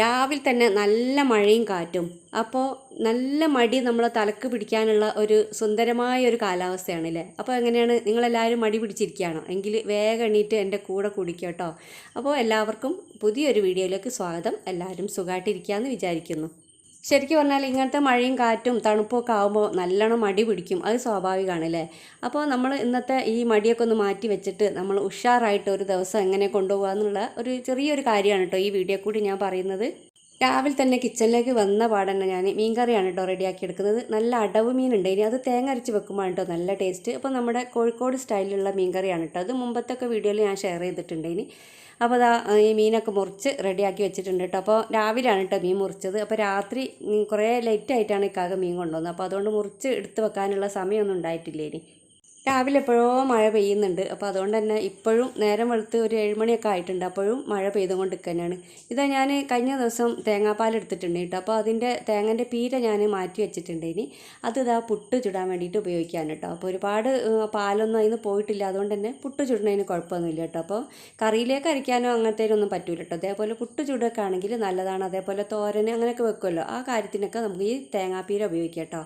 രാവിലെ തന്നെ നല്ല മഴയും കാറ്റും. അപ്പോൾ നല്ല മടി നമ്മളെ തലക്ക് പിടിക്കാനുള്ള ഒരു സുന്ദരമായ ഒരു കാലാവസ്ഥയാണ് കാലാവസ്ഥയാണല്ലേ? അപ്പോൾ എങ്ങനെയാണ്? നിങ്ങളെല്ലാവരും മടി പിടിച്ചിരിക്കുകയാണോ? എങ്കിൽ വേഗം എണീറ്റ് എന്റെ കൂടെ കുടിക്കുക കേട്ടോ. അപ്പോൾ എല്ലാവർക്കും പുതിയൊരു വീഡിയോയിലേക്ക് സ്വാഗതം. എല്ലാവരും സുഖമായിട്ടിരിക്കുകയെന്ന് വിചാരിക്കുന്നു. ശരിക്കും പറഞ്ഞാൽ ഇങ്ങനത്തെ മഴയും കാറ്റും തണുപ്പൊക്കെ ആകുമ്പോൾ നല്ലോണം മടി പിടിക്കും. അത് സ്വാഭാവികമാണ് അല്ലേ അപ്പോൾ നമ്മൾ ഇന്നത്തെ ഈ മടിയൊക്കെ ഒന്ന് മാറ്റി വെച്ചിട്ട് നമ്മൾ ഉഷാറായിട്ട് ഒരു ദിവസം എങ്ങനെ കൊണ്ടുപോകുക എന്നുള്ള ഒരു ചെറിയൊരു കാര്യമാണ് കേട്ടോ ഈ വീഡിയോ കൂടി ഞാൻ പറയുന്നത്. രാവിലെ തന്നെ കിച്ചണിലേക്ക് വന്ന പാടന്നെ ഞാൻ മീൻ കറിയാണ് കേട്ടോ റെഡിയാക്കി എടുക്കുന്നത്. നല്ല അടവ് മീനുണ്ട്. ഇനി അത് തേങ്ങ അരച്ച് വെക്കുമ്പോൾ കേട്ടോ നല്ല ടേസ്റ്റ്. അപ്പോൾ നമ്മുടെ കോഴിക്കോട് സ്റ്റൈലിലുള്ള മീൻ കറിയാണ് കേട്ടോ അത് മുമ്പത്തൊക്കെ വീഡിയോയിൽ ഞാൻ ഷെയർ ചെയ്തിട്ടുണ്ട് ഇനി. അപ്പോൾ അതാ ഈ മീനൊക്കെ മുറിച്ച് റെഡിയാക്കി വെച്ചിട്ടുണ്ട് കേട്ടോ. അപ്പോൾ രാവിലെയാണ് കേട്ടോ മീൻ മുറിച്ചത്. അപ്പോൾ രാത്രി കുറേ ലേറ്റായിട്ടാണ് ഇക്കാകെ മീൻ കൊണ്ടുവന്നത്. അപ്പോൾ അതുകൊണ്ട് മുറിച്ച് എടുത്ത് വെക്കാനുള്ള സമയമൊന്നും ഉണ്ടായിട്ടില്ല ഇനി. രാവിലെ എപ്പോഴോ മഴ പെയ്യുന്നുണ്ട്. അപ്പോൾ അതുകൊണ്ട് തന്നെ ഇപ്പോഴും നേരം വെളുത്ത് ഒരു ഏഴുമണിയൊക്കെ ആയിട്ടുണ്ട്. അപ്പോഴും മഴ പെയ്തുകൊണ്ട് തന്നെയാണ് ഇതാ ഞാൻ കഴിഞ്ഞ ദിവസം തേങ്ങാപ്പാൽ എടുത്തിട്ടുണ്ട് കേട്ടോ. അപ്പോൾ അതിന്റെ തേങ്ങന്റെ പീര ഞാൻ മാറ്റി വെച്ചിട്ടുണ്ട് ഇനി. അത് ഇതാ പുട്ട് ചുടാൻ വേണ്ടിയിട്ട് ഉപയോഗിക്കാൻ കേട്ടോ. അപ്പോൾ ഒരുപാട് പാലൊന്നും അതിന് പോയിട്ടില്ല. അതുകൊണ്ട് തന്നെ പുട്ട് ചുടുന്നതിന് കുഴപ്പമൊന്നുമില്ല കേട്ടോ. അപ്പോൾ കറിയിലേക്ക് അരയ്ക്കാനോ അങ്ങനത്തേനൊന്നും പറ്റൂല കേട്ടോ. അതേപോലെ പുട്ട് ചുടൊക്കെ ആണെങ്കിൽ നല്ലതാണ്. അതേപോലെ തോരന് അങ്ങനെയൊക്കെ വെക്കുമല്ലോ. ആ കാര്യത്തിനൊക്കെ നമുക്ക് ഈ തേങ്ങാപ്പീര ഉപയോഗിക്കാം കേട്ടോ.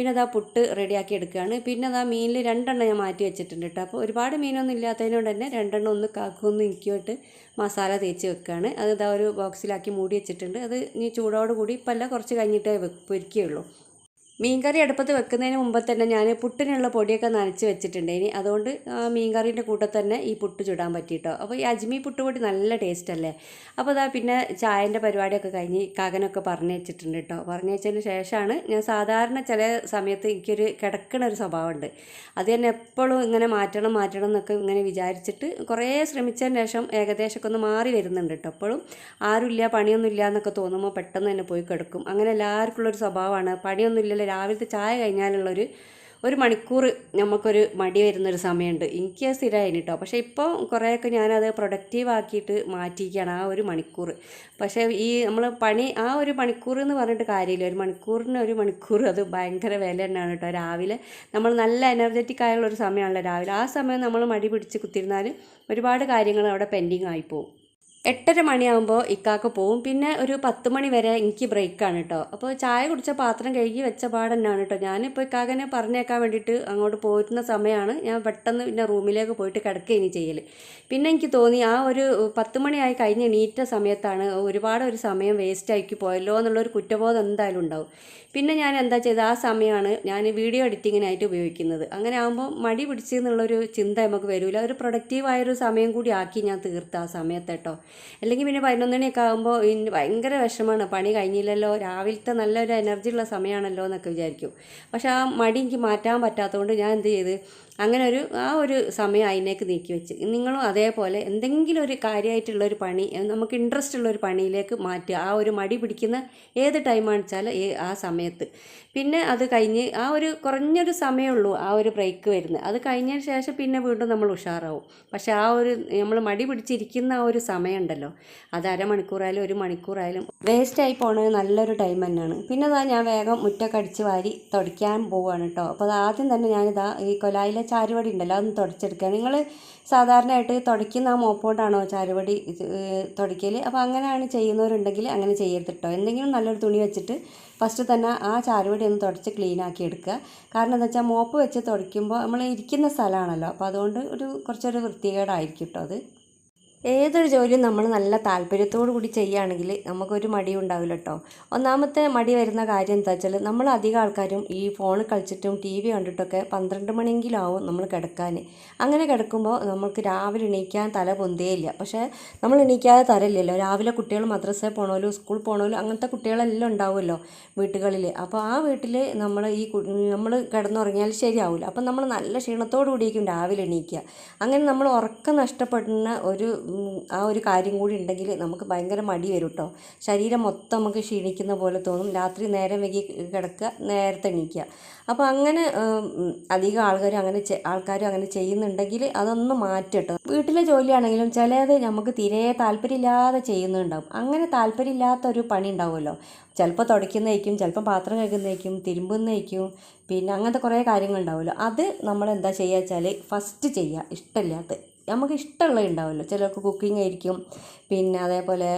പിന്നെ അതാ പുട്ട് റെഡിയാക്കി എടുക്കുകയാണ്. പിന്നെ അതാ മീനിൽ രണ്ടെണ്ണം ഞാൻ മാറ്റി വെച്ചിട്ടുണ്ട് കേട്ടോ. അപ്പോൾ ഒരുപാട് മീനൊന്നും ഇല്ലാത്തതിനോട് തന്നെ രണ്ടെണ്ണം ഒന്ന് കാക്കുമെന്ന് ഇനിക്കുമായിട്ട് മസാല തേച്ച് വെക്കുകയാണ്. അത് ഇതാ ഒരു ബോക്സിലാക്കി മൂടി വെച്ചിട്ടുണ്ട്. അത് ഇനി ചൂടോടുകൂടി ഇപ്പം അല്ല കുറച്ച് കഴിഞ്ഞിട്ടേ പൊരിക്കുകയുള്ളൂ. മീൻകറി അടുപ്പത്ത് വെക്കുന്നതിന് മുമ്പ് തന്നെ ഞാൻ പുട്ടിനുള്ള പൊടിയൊക്കെ നനച്ച് വെച്ചിട്ടുണ്ട്. ഇനി അതുകൊണ്ട് മീൻകറീന്റെ കൂട്ടത്തിൽ തന്നെ ഈ പുട്ട് ചുടാൻ പറ്റിയിട്ടോ. അപ്പോൾ ഈ അജ്മി പുട്ടുപൊടി നല്ല ടേസ്റ്റ് അല്ലേ? അപ്പോൾ അതാ പിന്നെ ചായന്റെ പരിപാടിയൊക്കെ കഴിഞ്ഞ് കാകനൊക്കെ പറഞ്ഞു വെച്ചിട്ടുണ്ട് കേട്ടോ. പറഞ്ഞു വെച്ചതിന് ശേഷമാണ് ഞാൻ സാധാരണ ചില സമയത്ത് എനിക്കൊരു കിടക്കണ ഒരു സ്വഭാവമുണ്ട്. അത് തന്നെ എപ്പോഴും ഇങ്ങനെ മാറ്റണം മാറ്റണം എന്നൊക്കെ ഇങ്ങനെ വിചാരിച്ചിട്ട് കുറേ ശ്രമിച്ചതിന് ശേഷം ഏകദേശമൊക്കെ ഒന്ന് മാറി വരുന്നുണ്ട് കേട്ടോ. എപ്പോഴും ആരുമില്ല പണിയൊന്നുമില്ല എന്നൊക്കെ തോന്നുമ്പോൾ പെട്ടെന്ന് തന്നെ പോയി കിടക്കും. അങ്ങനെ എല്ലാവർക്കും ഉള്ളൊരു സ്വഭാവമാണ്. പണിയൊന്നുമില്ലല്ലോ രാവിലത്തെ ചായ കഴിഞ്ഞാലുള്ളൊരു ഒരു മണിക്കൂർ നമുക്കൊരു മടി വരുന്നൊരു സമയമുണ്ട്. എനിക്ക് അത് സ്ഥിരമായിരുന്നു കേട്ടോ പക്ഷേ ഇപ്പോൾ കുറേയൊക്കെ ഞാനത് പ്രൊഡക്റ്റീവ് ആക്കിയിട്ട് മാറ്റിയിരിക്കുകയാണ് ആ ഒരു മണിക്കൂർ. പക്ഷേ ഈ നമ്മൾ പണി ആ ഒരു മണിക്കൂർ എന്ന് പറഞ്ഞിട്ട് കാര്യമില്ല. ഒരു മണിക്കൂറിന് ഒരു മണിക്കൂർ അത് ഭയങ്കര വില തന്നെയാണ് കേട്ടോ രാവിലെ നമ്മൾ നല്ല എനർജറ്റിക് ആയുള്ള ഒരു സമയമാണല്ലോ രാവിലെ. ആ സമയം നമ്മൾ മടി പിടിച്ച് കുത്തിരുന്നാൽ ഒരുപാട് കാര്യങ്ങൾ അവിടെ പെൻഡിങ് ആയിപ്പോവും എട്ടര മണിയാകുമ്പോൾ ഇക്കാക്ക് പോവും. പിന്നെ ഒരു പത്ത് മണി വരെ എനിക്ക് ബ്രേക്കാണ് കേട്ടോ അപ്പോൾ ചായ കുടിച്ച പാത്രം കഴുകി വെച്ച പാടന്നാണ് കേട്ടോ ഞാനിപ്പോൾ ഇക്കാക്കനെ പറഞ്ഞേക്കാൻ വേണ്ടിയിട്ട് അങ്ങോട്ട് പോയിരുന്ന സമയമാണ് ഞാൻ പെട്ടെന്ന് പിന്നെ റൂമിലേക്ക് പോയിട്ട് കിടക്കുകയാണ് ചെയ്യൽ പിന്നെ എനിക്ക് തോന്നി ആ ഒരു പത്ത് മണിയായി കഴിഞ്ഞ് എണീറ്റ സമയത്താണ് ഒരുപാട് ഒരു സമയം വേസ്റ്റ് ആക്കി പോയല്ലോ എന്നുള്ളൊരു കുറ്റബോധം എന്തായാലും ഉണ്ടാവും. പിന്നെ ഞാൻ എന്താ ചെയ്തത്? ആ സമയമാണ് ഞാൻ വീഡിയോ എഡിറ്റിങ്ങിനായിട്ട് ഉപയോഗിക്കുന്നത്. അങ്ങനെ ആകുമ്പോൾ മടി പിടിച്ച് എന്നുള്ളൊരു ചിന്ത നമുക്ക് വരില്ല ഒരു പ്രൊഡക്റ്റീവായൊരു സമയം കൂടി ആക്കി ഞാൻ തീർത്ത ആ സമയത്ത് കേട്ടോ അല്ലെങ്കിൽ പിന്നെ പതിനൊന്ന് മണിയൊക്കെ ആകുമ്പോൾ ഭയങ്കര വിഷമമാണ് പണി കഴിഞ്ഞില്ലല്ലോ. രാവിലത്തെ നല്ലൊരു എനർജി ഉള്ള സമയമാണല്ലോ എന്നൊക്കെ വിചാരിക്കും. പക്ഷേ ആ മടി എനിക്ക് മാറ്റാൻ പറ്റാത്തതുകൊണ്ട് ഞാൻ എന്ത് ചെയ്ത് അങ്ങനെ ഒരു ആ ഒരു സമയം അതിനേക്ക് നീക്കി വെച്ച്. നിങ്ങളും അതേപോലെ എന്തെങ്കിലും ഒരു കാര്യമായിട്ടുള്ള ഒരു പണി നമുക്ക് ഇൻട്രസ്റ്റ് ഉള്ള ഒരു പണിയിലേക്ക് മാറ്റുക. ആ ഒരു മടി പിടിക്കുന്ന ഏത് ടൈമാണെന്ന് വെച്ചാൽ ആ സമയത്ത്. പിന്നെ അത് കഴിഞ്ഞ് ആ ഒരു കുറഞ്ഞൊരു സമയമുള്ളൂ ആ ഒരു ബ്രേക്ക് വരുന്നത്. അത് കഴിഞ്ഞതിന് ശേഷം പിന്നെ വീണ്ടും നമ്മൾ ഉഷാറാവും. പക്ഷേ ആ ഒരു നമ്മൾ മടി പിടിച്ചിരിക്കുന്ന ആ ഒരു സമയമുണ്ടല്ലോ അത് അരമണിക്കൂറായാലും ഒരു മണിക്കൂറായാലും വേസ്റ്റായി പോണത് നല്ലൊരു ടൈം തന്നെയാണ്. പിന്നെ ഞാൻ വേഗം മുറ്റൊക്കെ അടിച്ച് വാരി തുടയ്ക്കാൻ പോവുകയാണ് കേട്ടോ അപ്പോൾ ആദ്യം തന്നെ ഞാനിതാ ഈ കൊലായിലെ ചാരുവടി ഉണ്ടല്ലോ അതൊന്ന് തുടച്ചെടുക്കുക. നിങ്ങൾ സാധാരണയായിട്ട് തുടയ്ക്കുന്ന ആ മോപ്പോണ്ടാണോ ചാരുവടി തുടയ്ക്കൽ അപ്പോൾ അങ്ങനെയാണ് ചെയ്യുന്നവരുണ്ടെങ്കിൽ അങ്ങനെ ചെയ്യരുത് കേട്ടോ എന്തെങ്കിലും നല്ലൊരു തുണി വെച്ചിട്ട് ഫസ്റ്റ് തന്നെ ആ ചാരുവടി ഒന്ന് തുടച്ച് ക്ലീൻ ആക്കി എടുക്കുക. കാരണം എന്താ വെച്ചാൽ മോപ്പ് വെച്ച് തുടയ്ക്കുമ്പോൾ നമ്മൾ ഇരിക്കുന്ന സ്ഥലമാണല്ലോ അപ്പോൾ അതുകൊണ്ട് ഒരു കുറച്ചൊരു വൃത്തികേടായിരിക്കും കേട്ടോ അത്. ഏതൊരു ജോലിയും നമ്മൾ നല്ല താല്പര്യത്തോടു കൂടി ചെയ്യുകയാണെങ്കിൽ നമുക്കൊരു മടി ഉണ്ടാവില്ല കേട്ടോ ഒന്നാമത്തെ മടി വരുന്ന കാര്യം എന്താ വെച്ചാൽ നമ്മൾ അധികം ആൾക്കാരും ഈ ഫോൺ കളിച്ചിട്ടും ടി വി കണ്ടിട്ടൊക്കെ പന്ത്രണ്ട് മണിയെങ്കിലും ആവും നമ്മൾ കിടക്കാൻ. അങ്ങനെ കിടക്കുമ്പോൾ നമുക്ക് രാവിലെ എണീക്കാൻ തല പൊന്തേയില്ല പക്ഷേ നമ്മൾ എണീക്കാതെ തരയില്ലല്ലോ രാവിലെ കുട്ടികൾ മദ്രസയിൽ പോണോലോ സ്കൂൾ പോകണമല്ലോ അങ്ങനത്തെ കുട്ടികളെല്ലാം ഉണ്ടാവുമല്ലോ വീട്ടുകളിൽ. അപ്പോൾ ആ വീട്ടിൽ നമ്മൾ ഈ നമ്മൾ കിടന്നുറങ്ങിയാൽ ശരിയാവില്ല. അപ്പം നമ്മൾ നല്ല ക്ഷീണത്തോടു കൂടിയിരിക്കും രാവിലെ എണീക്കുക. അങ്ങനെ നമ്മൾ ഉറക്കം നഷ്ടപ്പെടുന്ന ഒരു ആ ഒരു കാര്യം കൂടി ഉണ്ടെങ്കിൽ നമുക്ക് ഭയങ്കര മടി വരും കേട്ടോ ശരീരം മൊത്തം നമുക്ക് ക്ഷീണിക്കുന്ന പോലെ തോന്നും. രാത്രി നേരം വൈകി കിടക്കുക നേരത്തെ എണീക്കുക. അപ്പോൾ അങ്ങനെ അധികം ആൾക്കാരും അങ്ങനെ ആൾക്കാരും അങ്ങനെ ചെയ്യുന്നുണ്ടെങ്കിൽ അതൊന്ന് മാറ്റട്ടോ വീട്ടിലെ ജോലിയാണെങ്കിലും ചിലത് നമുക്ക് തീരെ താല്പര്യമില്ലാതെ ചെയ്യുന്നുണ്ടാവും. അങ്ങനെ താല്പര്യമില്ലാത്ത ഒരു പണി ഉണ്ടാവുമല്ലോ. ചിലപ്പോൾ തുടയ്ക്കുന്നതായിരിക്കും ചിലപ്പോൾ പാത്രം കഴുകുന്നതായിരിക്കും തിരുമ്പുന്നതായിരിക്കും പിന്നെ അങ്ങനത്തെ കുറേ കാര്യങ്ങളുണ്ടാവുമല്ലോ അത് നമ്മൾ എന്താ ചെയ്യുക വെച്ചാൽ ഫസ്റ്റ് ചെയ്യുക ഇഷ്ടമില്ലാത്ത നമുക്ക് ഇഷ്ടമുള്ളത് ഉണ്ടാവുമല്ലോ ചിലർക്ക് കുക്കിംഗ് ആയിരിക്കും. പിന്നെ അതേപോലെ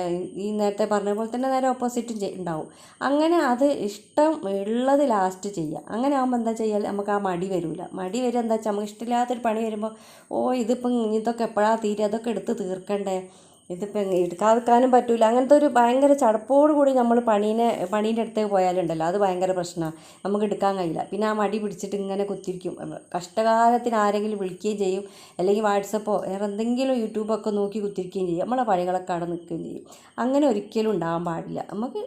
ഈ നേരത്തെ പറഞ്ഞ പോലെ തന്നെ നേരെ ഓപ്പോസിറ്റും ഉണ്ടാവും. അങ്ങനെ അത് ഇഷ്ടം ഉള്ളത് ലാസ്റ്റ് ചെയ്യുക. അങ്ങനെ ആകുമ്പോൾ എന്താ ചെയ്യാൽ നമുക്ക് ആ മടി വരില്ല മടി വരിക എന്താ വെച്ചാൽ നമുക്ക് ഇഷ്ടമില്ലാത്തൊരു പണി വരുമ്പോൾ ഓ ഇതിപ്പം ഇതൊക്കെ എപ്പോഴാണ് തീരുക അതൊക്കെ എടുത്ത് തീർക്കണ്ടേ? ഇതിപ്പോൾ എടുക്കാതിരിക്കാനും പറ്റില്ല അങ്ങനത്തെ ഒരു ഭയങ്കര ചടപ്പോട് കൂടി നമ്മൾ പണീനെ പണീന്റെ അടുത്തേക്ക് പോയാലുണ്ടല്ലോ അത് ഭയങ്കര പ്രശ്നമാണ് നമുക്ക് എടുക്കാൻ കഴിയില്ല. പിന്നെ ആ മടി പിടിച്ചിട്ട് ഇങ്ങനെ കുത്തിരിക്കും. കഷ്ടകാലത്തിന് ആരെങ്കിലും വിളിക്കുകയും ചെയ്യും. അല്ലെങ്കിൽ വാട്സപ്പോ വേറെ എന്തെങ്കിലും യൂട്യൂബൊക്കെ നോക്കി കുത്തിരിക്കുകയും ചെയ്യും. നമ്മളെ പണികളൊക്കെ അവിടെ നിൽക്കുകയും ചെയ്യും. അങ്ങനെ ഒരിക്കലും ഉണ്ടാകാൻ പാടില്ല. നമുക്ക്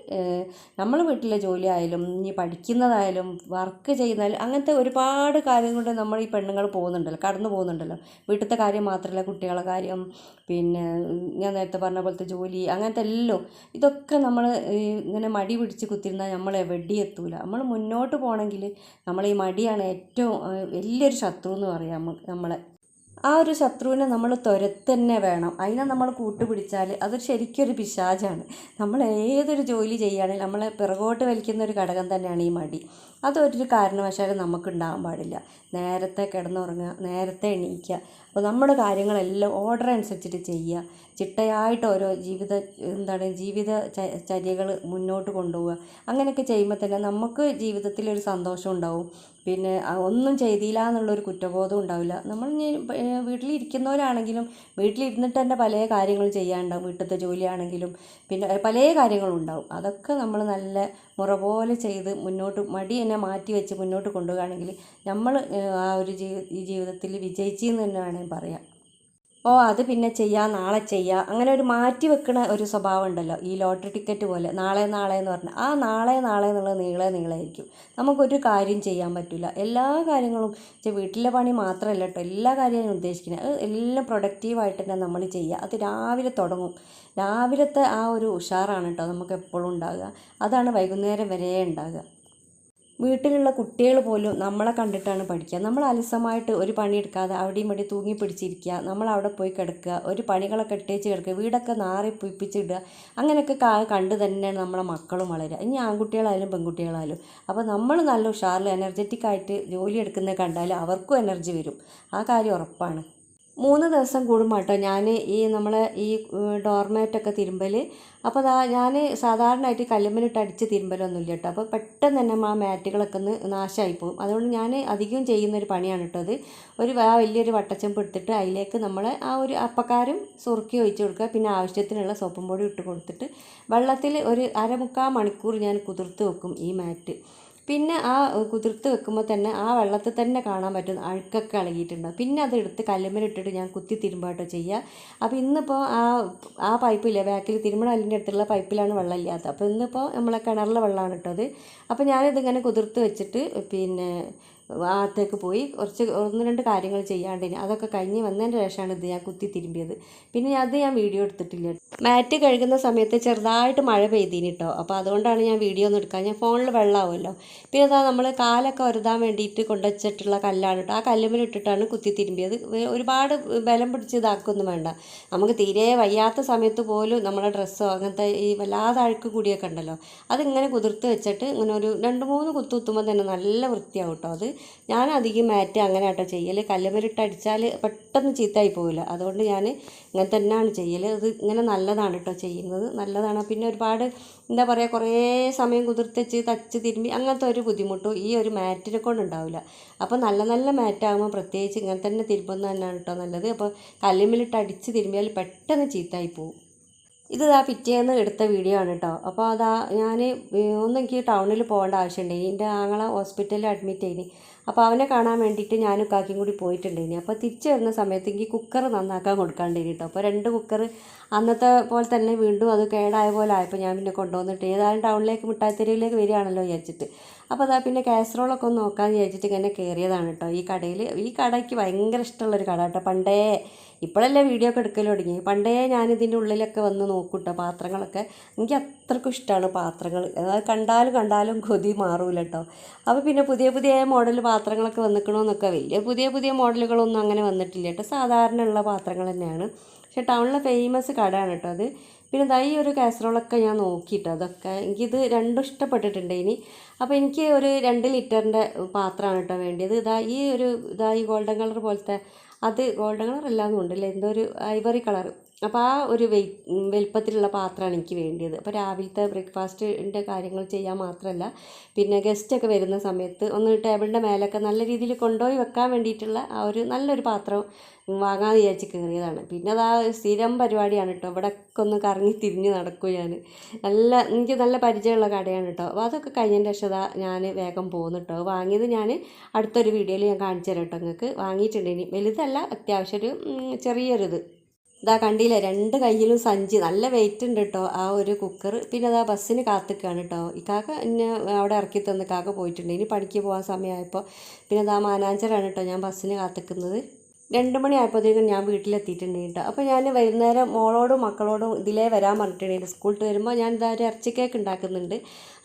നമ്മൾ വീട്ടിലെ ജോലി ആയാലും ഇനി പഠിക്കുന്നതായാലും വർക്ക് ചെയ്യുന്നതായാലും അങ്ങനത്തെ ഒരുപാട് കാര്യം കൊണ്ട് നമ്മൾ ഈ പെണ്ണുങ്ങൾ പോകുന്നുണ്ടല്ലോ കടന്നു പോകുന്നുണ്ടല്ലോ. വീട്ടിലത്തെ കാര്യം മാത്രമല്ല കുട്ടികളെ കാര്യം പിന്നെ ഞാൻ നേരത്തെ പറഞ്ഞ പോലത്തെ ജോലി അങ്ങനത്തെ എല്ലാം. ഇതൊക്കെ നമ്മൾ ഇങ്ങനെ മടി പിടിച്ച് കുത്തിരുന്നാൽ നമ്മൾ എവിടെ എത്തൂല. നമ്മൾ മുന്നോട്ട് പോകണമെങ്കിൽ നമ്മൾ ഈ മടിയാണ് ഏറ്റവും വലിയൊരു ശത്രു എന്ന് പറയാം നമ്മളെ. ആ ഒരു ശത്രുവിനെ നമ്മൾ തുരത്തന്നെ വേണം. അതിനെ നമ്മൾ കൂട്ടുപിടിച്ചാൽ അത് ശരിക്കൊരു പിശാചാണ്. നമ്മൾ ഏതൊരു ജോലി ചെയ്യുകയാണെങ്കിൽ നമ്മളെ പിറകോട്ട് വലിക്കുന്ന ഒരു ഘടകം തന്നെയാണ് ഈ മടി. അതൊരു കാരണവശാലും നമുക്ക് ഉണ്ടാകാൻ പാടില്ല. നേരത്തെ കിടന്നുറങ്ങുക നേരത്തെ എണീക്കുക. അപ്പോൾ നമ്മുടെ കാര്യങ്ങളെല്ലാം ഓർഡർ അനുസരിച്ചിട്ട് ചെയ്യുക. ചിട്ടയായിട്ട് ഓരോ ജീവിത എന്താണ് ജീവിത ചര്യകൾ മുന്നോട്ട് കൊണ്ടുപോവുക. അങ്ങനെയൊക്കെ ചെയ്യുമ്പോൾ തന്നെ നമുക്ക് ജീവിതത്തിൽ ഒരു സന്തോഷം ഉണ്ടാവും. പിന്നെ ഒന്നും ചെയ്തില്ല എന്നുള്ളൊരു കുറ്റബോധം ഉണ്ടാവില്ല. നമ്മൾ വീട്ടിലിരിക്കുന്നവരാണെങ്കിലും വീട്ടിലിരുന്നിട്ട് തന്നെ പല കാര്യങ്ങളും ചെയ്യാനുണ്ടാവും. വീട്ടിലത്തെ ജോലിയാണെങ്കിലും പിന്നെ പല കാര്യങ്ങളും ഉണ്ടാവും അതൊക്കെ നമ്മൾ നല്ല മുറ പോലെ ചെയ്ത് മുന്നോട്ട് മടി എന്നെ മാറ്റി വെച്ച് മുന്നോട്ട് കൊണ്ടുപോവുകയാണെങ്കിൽ നമ്മൾ ആ ഒരു ജീവി ജീവിതത്തിൽ വിജയിച്ചു എന്ന് തന്നെ വേണമെങ്കിൽ പറയാം. ഓ അത് പിന്നെ ചെയ്യാം നാളെ ചെയ്യാം. അങ്ങനെ ഒരു മാറ്റി വെക്കുന്ന ഒരു സ്വഭാവം ഉണ്ടല്ലോ. ഈ ലോട്ടറി ടിക്കറ്റ് പോലെ നാളെ നാളെ എന്ന് പറഞ്ഞാൽ ആ നാളെ നാളെ എന്നുള്ളത് നീളെ നീളായിരിക്കും നമുക്കൊരു കാര്യം ചെയ്യാൻ പറ്റില്ല എല്ലാ കാര്യങ്ങളും വീട്ടിലെ പണി മാത്രമല്ല കേട്ടോ എല്ലാ കാര്യവും ഉദ്ദേശിക്കുന്നത് അത് എല്ലാം പ്രൊഡക്റ്റീവായിട്ട് തന്നെ നമ്മൾ ചെയ്യുക അത് രാവിലെ തുടങ്ങും. രാവിലത്തെ ആ ഒരു ഉഷാറാണ് കേട്ടോ നമുക്ക് എപ്പോഴും ഉണ്ടാകുക അതാണ് വൈകുന്നേരം വരെ ഉണ്ടാകുക വീട്ടിലുള്ള കുട്ടികൾ പോലും നമ്മളെ കണ്ടിട്ടാണ് പഠിക്കുക. നമ്മൾ അലസമായിട്ട് ഒരു പണിയെടുക്കാതെ അവിടെയും ഇവിടെ തൂങ്ങി പിടിച്ചിരിക്കുക. നമ്മൾ അവിടെ പോയി കിടക്കുക. ഒരു പണികളൊക്കെ ഇട്ടേച്ച് കിടക്കുക. വീടൊക്കെ നാറി പുയിപ്പിച്ചിടുക. അങ്ങനെയൊക്കെ കണ്ട് തന്നെയാണ് നമ്മളെ മക്കളും വളരുക. ഇനി ആൺകുട്ടികളായാലും പെൺകുട്ടികളായാലും. അപ്പോൾ നമ്മൾ നല്ല ഉഷാറിൽ എനർജറ്റിക്കായിട്ട് ജോലി എടുക്കുന്നത് കണ്ടാൽ അവർക്കും എനർജി വരും. ആ കാര്യം ഉറപ്പാണ്. മൂന്ന് ദിവസം കൂടുമ്പോൾ കേട്ടോ ഞാൻ ഈ നമ്മളെ ഈ ഡോർമാറ്റൊക്കെ തിരുമ്പൽ അപ്പോൾ അതാ ഞാൻ സാധാരണയായിട്ട് കല്ലുമ്മലിട്ട് അടിച്ച് തിരുമ്പലൊന്നുമില്ല കേട്ടോ അപ്പോൾ പെട്ടെന്ന് തന്നെ ആ മാറ്റുകളൊക്കെ ഒന്ന് നാശമായി പോകും അതുകൊണ്ട് ഞാൻ അധികം ചെയ്യുന്നൊരു പണിയാണ് കേട്ടോ അത്. ഒരു ആ വലിയൊരു വട്ടച്ചെമ്പ് എടുത്തിട്ട് അതിലേക്ക് നമ്മൾ ആ ഒരു അപ്പക്കാരും സുറുക്കി ഒഴിച്ച് കൊടുക്കുക. പിന്നെ ആവശ്യത്തിനുള്ള സോപ്പും പൊടി ഇട്ട് കൊടുത്തിട്ട് വെള്ളത്തിൽ ഒരു അരമുക്കാൽ മണിക്കൂർ ഞാൻ കുതിർത്ത് വെക്കും ഈ മാറ്റ്. പിന്നെ ആ കുതിർത്ത് വെക്കുമ്പോൾ തന്നെ ആ വെള്ളത്തിൽ തന്നെ കാണാൻ പറ്റും അഴുക്കൊക്കെ ഇളകിയിട്ടുണ്ടാവും പിന്നെ അതെടുത്ത് കല്ലുമ്മലിട്ടിട്ട് ഞാൻ കുത്തി തിരുമ്പാട്ടോ ചെയ്യുക അപ്പോൾ ഇന്നിപ്പോൾ ആ ആ പൈപ്പില്ല ബാക്കിൽ തിരുമണലിന്റെ അടുത്തുള്ള പൈപ്പിലാണ് വെള്ളം ഇല്ലാത്തത്. അപ്പോൾ ഇന്നിപ്പോൾ നമ്മളെ കിണറിലെ വെള്ളമാണ് ഇട്ടത്. അപ്പോൾ ഞാനിതിങ്ങനെ കുതിർത്ത് വെച്ചിട്ട് പിന്നെ ഭാഗത്തേക്ക് പോയി കുറച്ച് ഒന്ന് രണ്ട് കാര്യങ്ങൾ ചെയ്യാണ്ടിനി അതൊക്കെ കഴിഞ്ഞ് വന്നതിന് ശേഷമാണ് ഇത് ഞാൻ കുത്തി തിരുമ്പിയത്. പിന്നെ അത് ഞാൻ വീഡിയോ എടുത്തിട്ടില്ല. മാറ്റ് കഴുകുന്ന സമയത്ത് ചെറുതായിട്ട് മഴ പെയ്തിന് കേട്ടോ അപ്പോൾ അതുകൊണ്ടാണ് ഞാൻ വീഡിയോ ഒന്നും എടുക്കാൻ ഞാൻ ഫോണിൽ വെള്ളമാവുമല്ലോ പിന്നെ അതാ നമ്മൾ കാലൊക്കെ ഒരുതാൻ വേണ്ടിയിട്ട് കൊണ്ടുവച്ചിട്ടുള്ള കല്ലാണ് കേട്ടോ ആ കല്ലുമ്പിൽ ഇട്ടിട്ടാണ് കുത്തി തിരുമ്പിയത്. ഒരുപാട് ബലം പിടിച്ച് ഇതാക്കൊന്നും വേണ്ട. നമുക്ക് തീരെ വയ്യാത്ത സമയത്ത് പോലും നമ്മുടെ ഡ്രസ്സോ അങ്ങനത്തെ ഈ വല്ലാതെ അഴുക്ക് കൂടിയൊക്കെ ഉണ്ടല്ലോ. അതിങ്ങനെ കുതിർത്ത് വെച്ചിട്ട് ഇങ്ങനെ ഒരു രണ്ട് മൂന്ന് കുത്തു കുത്തുമ്പോൾ തന്നെ നല്ല വൃത്തിയാവും കേട്ടോ അത്. ഞാൻ അധികം മാറ്റ് അങ്ങനെ ആട്ടോ ചെയ്യൽ കല്ലുമരിട്ട് അടിച്ചാൽ പെട്ടെന്ന് ചീത്തയായി പോവില്ല. അതുകൊണ്ട് ഞാൻ ഇങ്ങനെ തന്നെയാണ് ചെയ്യൽ അത് ഇങ്ങനെ നല്ലതാണ് കേട്ടോ ചെയ്യുന്നത്. നല്ലതാണ്. പിന്നെ ഒരുപാട് എന്താ പറയുക കുറേ സമയം കുതിർത്തച്ച് തച്ച് തിരുമ്പി അങ്ങനത്തെ ഒരു ബുദ്ധിമുട്ടും ഈ ഒരു മാറ്റിനെ കൊണ്ട് ഉണ്ടാവില്ല അപ്പോൾ നല്ല നല്ല മാറ്റാകുമ്പോൾ പ്രത്യേകിച്ച് ഇങ്ങനെ തന്നെ തിരുമ്പുന്നത് തന്നെയാണ് കേട്ടോ നല്ലത്. അപ്പോൾ കല്ലുമിലിട്ട് അടിച്ച് തിരുമ്പിയാൽ പെട്ടെന്ന് ചീത്തയായി പോകും ഇത് ഇതാ പിറ്റേന്ന് എടുത്ത വീഡിയോ ആണ് കേട്ടോ അപ്പോൾ അതാ ഞാൻ ഒന്ന് എനിക്ക് ടൗണിൽ പോകേണ്ട ആവശ്യമുണ്ടായി എന്റെ ആങ്ങളെ ഹോസ്പിറ്റലിൽ അഡ്മിറ്റ് ആയിനി അപ്പോൾ അവനെ കാണാൻ വേണ്ടിയിട്ട് ഞാൻ കാക്കിയും കൂടി പോയിട്ടുണ്ടായിനി. അപ്പോൾ തിരിച്ചു വരുന്ന സമയത്ത് എനിക്ക് കുക്കർ നന്നാക്കാൻ കൊടുക്കാണ്ടിരുന്നു കേട്ടോ അപ്പോൾ രണ്ട് കുക്കർ അന്നത്തെ പോലെ തന്നെ വീണ്ടും അത് കേടായ പോലെ ആയപ്പോൾ ഞാൻ പിന്നെ കൊണ്ടുവന്നിട്ട് ഏതായാലും ടൗണിലേക്ക് മിഠായിത്തെരുവിലേക്ക് വരികയാണല്ലോ വിചാരിച്ചിട്ട്. അപ്പോൾ അതാ പിന്നെ കാസറോളൊക്കെ ഒന്ന് നോക്കാമെന്ന് വിചാരിച്ചിട്ട് ഇങ്ങനെ കയറിയതാണ് കേട്ടോ ഈ കടയിൽ ഈ കടയ്ക്ക് ഭയങ്കര ഇഷ്ടമുള്ളൊരു കട കേട്ടോ പണ്ടേ ഇപ്പോഴല്ലേ വീഡിയോ ഒക്കെ എടുക്കൽ തുടങ്ങി. പണ്ടേ ഞാനിതിന്റെ ഉള്ളിലൊക്കെ വന്ന് നോക്കൂട്ടോ പാത്രങ്ങളൊക്കെ. എനിക്ക് അത്രക്കും ഇഷ്ടമാണ് പാത്രങ്ങൾ. അത് കണ്ടാലും കണ്ടാലും കൊതി മാറൂല കേട്ടോ അപ്പോൾ പിന്നെ പുതിയ പുതിയ മോഡൽ പാത്രങ്ങളൊക്കെ വന്നിക്കണമെന്നൊക്കെ വലിയ പുതിയ പുതിയ മോഡലുകളൊന്നും അങ്ങനെ വന്നിട്ടില്ല കേട്ടോ. സാധാരണ ഉള്ള പാത്രങ്ങൾ തന്നെയാണ്. പക്ഷേ ടൗണിലെ ഫേമസ് കടയാണ് കേട്ടോ അത്. പിന്നെ ദാ ഒരു കാസറോളൊക്കെ ഞാൻ നോക്കിയിട്ടോ അതൊക്കെ. എനിക്കിത് രണ്ടും ഇഷ്ടപ്പെട്ടിട്ടുണ്ട് ഇനി. അപ്പോൾ എനിക്ക് ഒരു രണ്ട് ലിറ്ററിന്റെ പാത്രമാണ് കേട്ടോ വേണ്ടിയത്. ഇതാ ഈ ഒരു ഇതാ ഈ ഗോൾഡൻ കളർ പോലത്തെ അത് ഗോൾഡൻ കളർ അല്ലാന്നും ഉണ്ടല്ലേ എന്തോ ഒരു ഐവറി കളർ. അപ്പോൾ ആ ഒരു വെയ് വലിപ്പത്തിലുള്ള പാത്രമാണ് എനിക്ക് വേണ്ടിയത്. അപ്പോൾ രാവിലത്തെ ബ്രേക്ക്ഫാസ്റ്റിന്റെ കാര്യങ്ങൾ ചെയ്യാൻ മാത്രമല്ല പിന്നെ ഗസ്റ്റൊക്കെ വരുന്ന സമയത്ത് ഒന്ന് ടേബിളിന്റെ മേലൊക്കെ നല്ല രീതിയിൽ കൊണ്ടുപോയി വെക്കാൻ വേണ്ടിയിട്ടുള്ള ആ ഒരു നല്ലൊരു പാത്രം വാങ്ങാമെന്ന് വിചാരിച്ച് കയറിയതാണ്. പിന്നെ അത് ആ സ്ഥിരം പരിപാടിയാണ് കേട്ടോ ഇവിടെ ഒക്കെ ഒന്ന് കറങ്ങി തിരിഞ്ഞ് നടക്കും ഞാൻ നല്ല എനിക്ക് നല്ല പരിചയമുള്ള കടയാണ് കേട്ടോ അപ്പോൾ അതൊക്കെ കഴിഞ്ഞതിന്റെ ശേഷം ഞാൻ വേഗം പോകുന്നു കേട്ടോ വാങ്ങിയത് ഞാൻ അടുത്തൊരു വീഡിയോയിൽ ഞാൻ കാണിച്ചു തരാം കേട്ടോ നിങ്ങൾക്ക് വാങ്ങിയിട്ടുണ്ട് ഇനി. വലുതല്ല അത്യാവശ്യം ഒരു ചെറിയൊരു ചെറിയൊരിത്. ഇതാ കണ്ടില്ലേ രണ്ട് കയ്യിലും സഞ്ചി. നല്ല വെയിറ്റ് ഉണ്ട് കേട്ടോ ആ ഒരു കുക്കർ പിന്നെ അതാ ബസ്സിന് കാത്തിക്കാണ് കേട്ടോ ഈ കാക്ക എന്നെ അവിടെ ഇറക്കി തന്ന് കാക്ക പോയിട്ടുണ്ട്. ഇനി പണിക്ക് പോകാൻ സമയമായപ്പോൾ പിന്നെ അതാ മാനാഞ്ചറാണ് കേട്ടോ ഞാൻ ബസ്സിന് കാത്തിക്കുന്നത്. രണ്ട് മണിയായപ്പോഴത്തേക്കും ഞാൻ വീട്ടിലെത്തിയിട്ടുണ്ട് കേട്ടോ. അപ്പോൾ ഞാൻ വൈകുന്നേരം മോളോടും മക്കളോടും ഇതിലേ വരാൻ പറഞ്ഞിട്ടുണ്ട് സ്കൂളിൽ വരുമ്പോൾ ഞാൻ ഇതാ ഒരു ഇറച്ചി കേക്ക് ഉണ്ടാക്കുന്നുണ്ട്.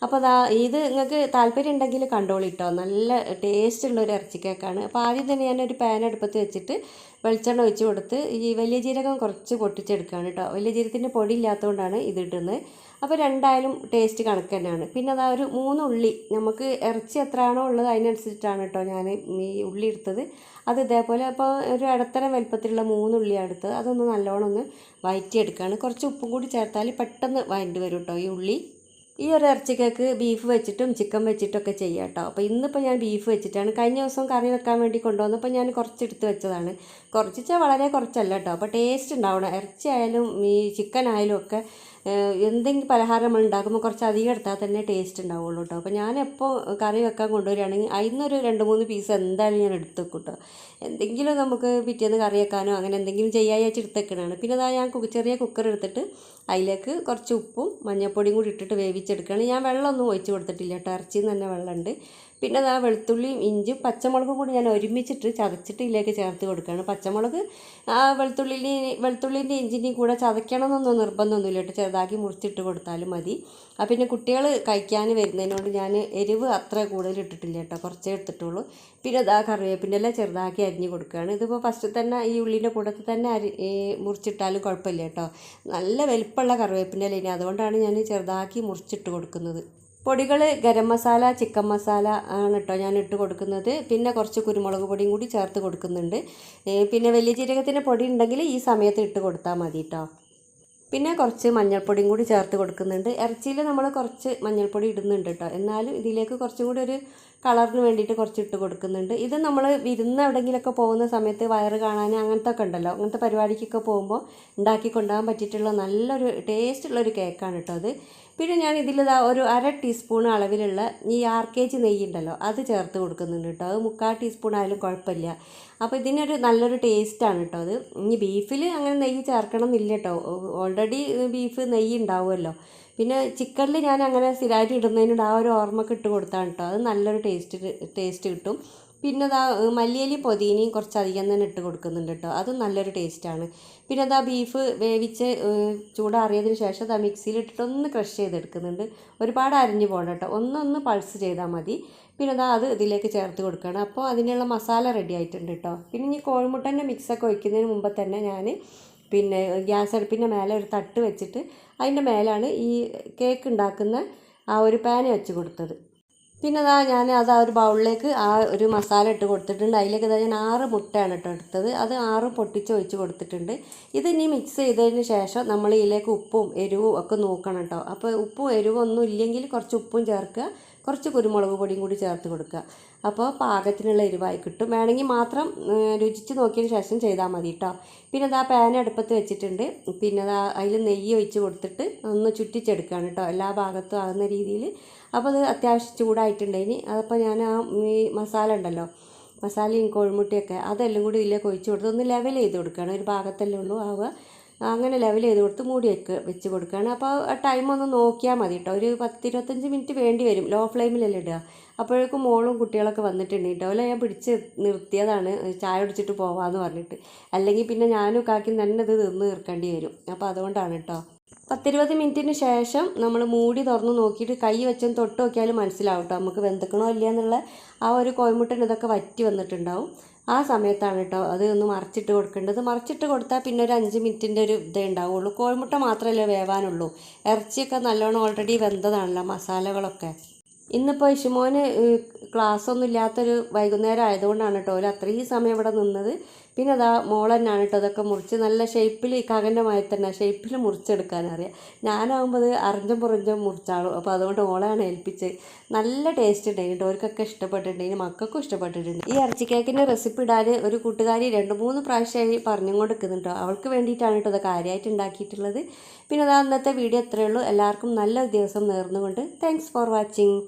അപ്പോൾ അതാ ഇത് നിങ്ങൾക്ക് താല്പര്യം ഉണ്ടെങ്കിൽ കണ്ടോളിട്ടോ നല്ല ടേസ്റ്റ് ഉള്ള ഒരു ഇറച്ചി കേക്കാണ് അപ്പോൾ ആദ്യം തന്നെ ഞാൻ ഒരു പാൻ അടുപ്പത്ത് വെച്ചിട്ട് വെളിച്ചെണ്ണ ഒഴിച്ച് കൊടുത്ത് ഈ വലിയ ജീരകം കുറച്ച് പൊട്ടിച്ചെടുക്കുകയാണ് കേട്ടോ. വലിയ ജീരകത്തിന്റെ പൊടി ഇല്ലാത്തതുകൊണ്ടാണ് ഇത് അപ്പോൾ രണ്ടായാലും ടേസ്റ്റ് കണക്ക് തന്നെയാണ്. പിന്നെ അതാ ഒരു മൂന്ന് ഉള്ളി നമുക്ക് ഇറച്ചി എത്രയാണോ ഉള്ളത് അതിനനുസരിച്ചിട്ടാണ് കേട്ടോ ഞാൻ ഈ ഉള്ളി എടുത്തത്. അത് ഇതേപോലെ അപ്പോൾ ഒരു ഇടത്തരം വലുപ്പത്തിലുള്ള മൂന്ന് ഉള്ളിയാണ് എടുത്തത്. അതൊന്ന് നല്ലോണം ഒന്ന് വയറ്റിയെടുക്കുകയാണ് കുറച്ച് ഉപ്പും കൂടി ചേർത്താൽ പെട്ടെന്ന് വയറ്റി വരും കേട്ടോ ഈ ഉള്ളി. ഈ ഒരു ഇറച്ചിക്കേക്ക് ബീഫ് വെച്ചിട്ടും ചിക്കൻ വെച്ചിട്ടൊക്കെ ചെയ്യാം കേട്ടോ. അപ്പോൾ ഇന്നിപ്പോൾ ഞാൻ ബീഫ് വെച്ചിട്ടാണ്. കഴിഞ്ഞ ദിവസം കറി വെക്കാൻ വേണ്ടി കൊണ്ടുവന്നപ്പോൾ ഞാൻ കുറച്ചെടുത്ത് വെച്ചതാണ്. കുറച്ചിച്ചാൽ വളരെ കുറച്ചല്ല കേട്ടോ. അപ്പോൾ ടേസ്റ്റ് ഉണ്ടാവണം. ഇറച്ചി ആയാലും ഈ ചിക്കൻ ആയാലും ഒക്കെ എന്തെങ്കിലും പലഹാരം നമ്മൾ ഉണ്ടാക്കുമ്പോൾ കുറച്ച് അധികം എടുത്താൽ തന്നെ ടേസ്റ്റ് ഉണ്ടാവുള്ളൂ കേട്ടോ അപ്പോൾ ഞാനെപ്പോൾ കറി വെക്കാൻ കൊണ്ടുവരികയാണെങ്കിൽ അതിന്നൊരു രണ്ട് മൂന്ന് പീസ് എന്തായാലും ഞാൻ എടുത്ത് വെക്കും കേട്ടോ എന്തെങ്കിലും നമുക്ക് പിറ്റേന്ന് കറി വെക്കാനോ അങ്ങനെ എന്തെങ്കിലും ചെയ്യാൻ വെച്ച് എടുത്ത് വെക്കണതാണ്. പിന്നെ അതാ ഞാൻ ചെറിയ കുക്കർ എടുത്തിട്ട് അതിലേക്ക് കുറച്ച് ഉപ്പും മഞ്ഞൾപ്പൊടിയും കൂടി ഇട്ടിട്ട് വേവിച്ചെടുക്കുകയാണ്. ഞാൻ വെള്ളമൊന്നും ഒഴിച്ച് കൊടുത്തിട്ടില്ല കേട്ടോ ഇറച്ചിയിൽ നിന്ന് തന്നെ വെള്ളമുണ്ട്. പിന്നെ അതാ വെളുത്തുള്ളിയും ഇഞ്ചും പച്ചമുളകും കൂടി ഞാൻ ഒരുമിച്ചിട്ട് ചതച്ചിട്ട് ഇതിലേക്ക് ചേർത്ത് കൊടുക്കുകയാണ്. പച്ചമുളക് ആ വെളുത്തുള്ളിന്റെ വെളുത്തുള്ളിന്റെ ഇഞ്ചിന്റെയും കൂടെ ചതയ്ക്കണമെന്നൊന്നും നിർബന്ധമൊന്നുമില്ല. കേട്ടോ ചെറുതാക്കി മുറിച്ചിട്ട് കൊടുത്താലും മതി. ആ പിന്നെ കുട്ടികൾ കഴിക്കാൻ വരുന്നതിനോട് ഞാൻ എരിവ് അത്ര കൂടുതൽ ഇട്ടിട്ടില്ല കേട്ടോ. കുറച്ചേ എടുത്തിട്ടുള്ളൂ. പിന്നെ അതാ കറിവേപ്പിന്റെ എല്ലാം ചെറുതാക്കി അരിഞ്ഞ് കൊടുക്കുകയാണ്. ഇതിപ്പോൾ ഫസ്റ്റ് തന്നെ ഈ ഉള്ളിന്റെ കൂടത്തിൽ തന്നെ അരി മുറിച്ചിട്ടാലും കുഴപ്പമില്ല കേട്ടോ. നല്ല വലിപ്പമുള്ള കറിവേപ്പിന്റെ ഇല അതുകൊണ്ടാണ് ഞാൻ ചെറുതാക്കി മുറിച്ചിട്ട് കൊടുക്കുന്നത്. പൊടികൾ ഗരം മസാല ചിക്കൻ മസാല ആണ് കേട്ടോ ഞാൻ ഇട്ട് കൊടുക്കുന്നത്. പിന്നെ കുറച്ച് കുരുമുളക് പൊടിയും കൂടി ചേർത്ത് കൊടുക്കുന്നുണ്ട്. പിന്നെ വലിയ ജീരകത്തിന്റെ പൊടി ഉണ്ടെങ്കിൽ ഈ സമയത്ത് ഇട്ട് കൊടുത്താൽ മതി കേട്ടോ പിന്നെ കുറച്ച് മഞ്ഞൾപ്പൊടിയും കൂടി ചേർത്ത് കൊടുക്കുന്നുണ്ട്. ഇറച്ചിയിൽ നമ്മൾ കുറച്ച് മഞ്ഞൾപ്പൊടി ഇടുന്നുണ്ട് കേട്ടോ എന്നാലും ഇതിലേക്ക് കുറച്ചും കൂടി ഒരു കളറിന് വേണ്ടിയിട്ട് കുറച്ച് ഇട്ട് കൊടുക്കുന്നുണ്ട്. ഇത് നമ്മൾ വിരുന്ന് എവിടെയെങ്കിലുമൊക്കെ പോകുന്ന സമയത്ത് വയറ് കാണാൻ അങ്ങനത്തെ ഒക്കെ ഉണ്ടല്ലോ. അങ്ങനത്തെ പരിപാടിക്കൊക്കെ പോകുമ്പോൾ ഉണ്ടാക്കി കൊണ്ടുപോകാൻ പറ്റിയിട്ടുള്ള നല്ലൊരു ടേസ്റ്റുള്ളൊരു കേക്കാണ് കേട്ടോ അത്. പിന്നെ ഞാൻ ഇതിലിതാ ഒരു അര ടീസ്പൂൺ അളവിലുള്ള ഈ ആർ കെ ജി നെയ്യ് ഉണ്ടല്ലോ അത് ചേർത്ത് കൊടുക്കുന്നുണ്ട് കേട്ടോ. അത് മുക്കാൽ ടീസ്പൂൺ ആയാലും കുഴപ്പമില്ല. അപ്പോൾ ഇതിനൊരു നല്ലൊരു ടേസ്റ്റാണ് കേട്ടോ അത്. ഇനി ബീഫിൽ അങ്ങനെ നെയ്യ് ചേർക്കണം എന്നില്ല കേട്ടോ ഓൾറെഡി ബീഫ് നെയ്യ് ഉണ്ടാവുമല്ലോ. പിന്നെ ചിക്കനിൽ ഞാൻ അങ്ങനെ സ്ഥിരമായിട്ട് ഇടുന്നതിനോട് ആ ഒരു ഓർമ്മക്ക് ഇട്ട് കൊടുത്താണ് കേട്ടോ. അത് നല്ലൊരു ടേസ്റ്റ് ടേസ്റ്റ് കിട്ടും. പിന്നെ അതാ മല്ലിയിലയും പൊതിനയും കുറച്ചധികം തന്നെ ഇട്ട് കൊടുക്കുന്നുണ്ട് കേട്ടോ അതും നല്ലൊരു ടേസ്റ്റാണ്. പിന്നെ അതാ ബീഫ് വേവിച്ച് ചൂടാറിയതിന് ശേഷം അതാ മിക്സിയിൽ ഒന്ന് ക്രഷ് ചെയ്തെടുക്കുന്നുണ്ട്. ഒരുപാട് അരിഞ്ഞു പോകണം കേട്ടോ ഒന്നൊന്ന് പൾസ് ചെയ്താൽ മതി. പിന്നെ അതാ അത് ഇതിലേക്ക് ചേർത്ത് കൊടുക്കണം. അപ്പോൾ അതിനുള്ള മസാല റെഡി ആയിട്ടുണ്ട് കേട്ടോ പിന്നെ ഈ കോഴിമുട്ടന്റെ മിക്സൊക്കെ ഒഴിക്കുന്നതിന് മുമ്പ് തന്നെ ഞാൻ പിന്നെ ഗ്യാസ് അടുപ്പിന്റെ മേലെ ഒരു തട്ട് വെച്ചിട്ട് അതിന്റെ മേലാണ് ഈ കേക്ക് ഉണ്ടാക്കുന്ന ആ ഒരു പാൻ വെച്ച് കൊടുത്തത്. പിന്നെ അതാ ഞാൻ അത് ആ ഒരു ബൗളിലേക്ക് ആ ഒരു മസാല ഇട്ട് കൊടുത്തിട്ടുണ്ട്. അതിലേക്ക് ഇതാ ഞാൻ ആറ് മുട്ടയാണ് കേട്ടോ എടുത്തത്. അത് ആറ് പൊട്ടിച്ച് ഒഴിച്ച് കൊടുത്തിട്ടുണ്ട്. ഇത് ഇനി മിക്സ് ചെയ്തതിന് ശേഷം നമ്മൾ ഇതിലേക്ക് ഉപ്പും എരിവും ഒക്കെ നോക്കണം കേട്ടോ. അപ്പോൾ ഉപ്പും എരിവും ഒന്നും ഇല്ലെങ്കിൽ കുറച്ച് ഉപ്പും ചേർക്കുക. കുറച്ച് കുരുമുളക് പൊടിയും കൂടി ചേർത്ത് കൊടുക്കുക. അപ്പോൾ പാകത്തിനുള്ള എരിവായി കിട്ടും. വേണമെങ്കിൽ മാത്രം രുചിച്ച് നോക്കിയതിന് ശേഷം ചെയ്താൽ മതി കേട്ടോ. പിന്നെ അതാ പാൻ അടുപ്പത്ത് വെച്ചിട്ടുണ്ട്. പിന്നെ അതാ അതിൽ നെയ്യ് ഒഴിച്ച് കൊടുത്തിട്ട് ഒന്ന് ചുറ്റിച്ചെടുക്കുകയാണ് കേട്ടോ എല്ലാ ഭാഗത്തും ആകുന്ന രീതിയിൽ. അപ്പോൾ അത് അത്യാവശ്യം ചൂടായിട്ടുണ്ടേനി അതപ്പോൾ ഞാൻ ആ ഈ മസാല ഉണ്ടല്ലോ മസാലയും കോഴിമുട്ടിയൊക്കെ അതെല്ലാം കൂടി ഇതിലേക്ക് ഒഴിച്ച് കൊടുത്ത് ഒന്ന് ലെവൽ ചെയ്ത് കൊടുക്കുകയാണ്. ഒരു ഭാഗത്തല്ലേ ഉള്ളൂ ആവുക. അങ്ങനെ ലെവൽ ചെയ്ത് കൊടുത്ത് മൂടി വെക്കുക വെച്ച് കൊടുക്കുകയാണ് അപ്പോൾ ആ ടൈം ഒന്ന് നോക്കിയാൽ മതി കേട്ടോ ഒരു പത്തിരുപത്തഞ്ച് മിനിറ്റ് വേണ്ടി വരും. ലോ ഫ്ലെയിമിലല്ലേ ഇടുക. അപ്പോഴേക്കും മോളും കുട്ടികളൊക്കെ വന്നിട്ടുണ്ട് കേട്ടോ അല്ല ഞാൻ പിടിച്ച് നിർത്തിയതാണ്. ചായ കുടിച്ചിട്ട് പോവാമെന്ന് പറഞ്ഞിട്ട്. അല്ലെങ്കിൽ പിന്നെ ഞാനും കാക്കി തന്നെ ഇത് തിന്ന് തീർക്കേണ്ടി വരും. അപ്പോൾ അതുകൊണ്ടാണ് കേട്ടോ പത്തിരുപത് മിനിറ്റിന് ശേഷം നമ്മൾ മൂടി തുറന്ന് നോക്കിയിട്ട് കൈ വെച്ചും തൊട്ട് നോക്കിയാലും മനസ്സിലാവും കേട്ടോ നമുക്ക് വെന്തക്കണോ ഇല്ല എന്നുള്ള ആ ഒരു കോയമുട്ടൻ ഇതൊക്കെ വറ്റി വന്നിട്ടുണ്ടാവും. ആ സമയത്താണ് കേട്ടോ അത് ഒന്ന് മറിച്ചിട്ട് കൊടുക്കേണ്ടത്. മറിച്ചിട്ട് കൊടുത്താൽ പിന്നെ ഒരു അഞ്ച് മിനിറ്റിന്റെ ഒരു ഇതേ ഉണ്ടാവുള്ളൂ. കോഴിമുട്ട മാത്രമല്ലേ വേവാനുള്ളൂ. ഇറച്ചിയൊക്കെ നല്ലോണം ഓൾറെഡി വെന്തതാണല്ലോ മസാലകളൊക്കെ. ഇന്നിപ്പോൾ ഇഷുമോന് ക്ലാസ് ഒന്നും ഇല്ലാത്തൊരു വൈകുന്നേരം ആയതുകൊണ്ടാണ് കേട്ടോ. ഒരു അത്രയും സമയം ഇവിടെ നിന്നത്. പിന്നെ അതാ മോൾ തന്നെയാണ് കേട്ടോ അതൊക്കെ മുറിച്ച് നല്ല ഷേപ്പിൽ കകന്റെ മായി തന്നെ ഷേപ്പിൽ മുറിച്ചെടുക്കാനറിയാം ഞാനാകുമ്പോൾ അത് അറിഞ്ഞും പുറഞ്ഞും മുറിച്ചാളും. അപ്പോൾ അതുകൊണ്ട് മോളെയാണ് ഏൽപ്പിച്ച് നല്ല ടേസ്റ്റ് ഉണ്ടായിരുന്നു അവർക്കൊക്കെ ഇഷ്ടപ്പെട്ടിട്ടുണ്ട്. മക്കൾക്കും ഇഷ്ടപ്പെട്ടിട്ടുണ്ട്. ഈ ഇറച്ചി കേക്കിന്റെ റെസിപ്പി ഇടാൻ ഒരു കൂട്ടുകാരി രണ്ട് മൂന്ന് പ്രാവശ്യമായി പറഞ്ഞും കൊടുക്കുന്നുണ്ടോ അവൾക്ക് വേണ്ടിയിട്ടാണ് കേട്ടോ അത് കാര്യമായിട്ട് ഉണ്ടാക്കിയിട്ടുള്ളത് പിന്നെ അതാ അന്നത്തെ വീഡിയോ അത്രയേ ഉള്ളൂ. എല്ലാവർക്കും നല്ല ദിവസം നേർന്നുകൊണ്ട് താങ്ക്സ് ഫോർ വാച്ചിങ്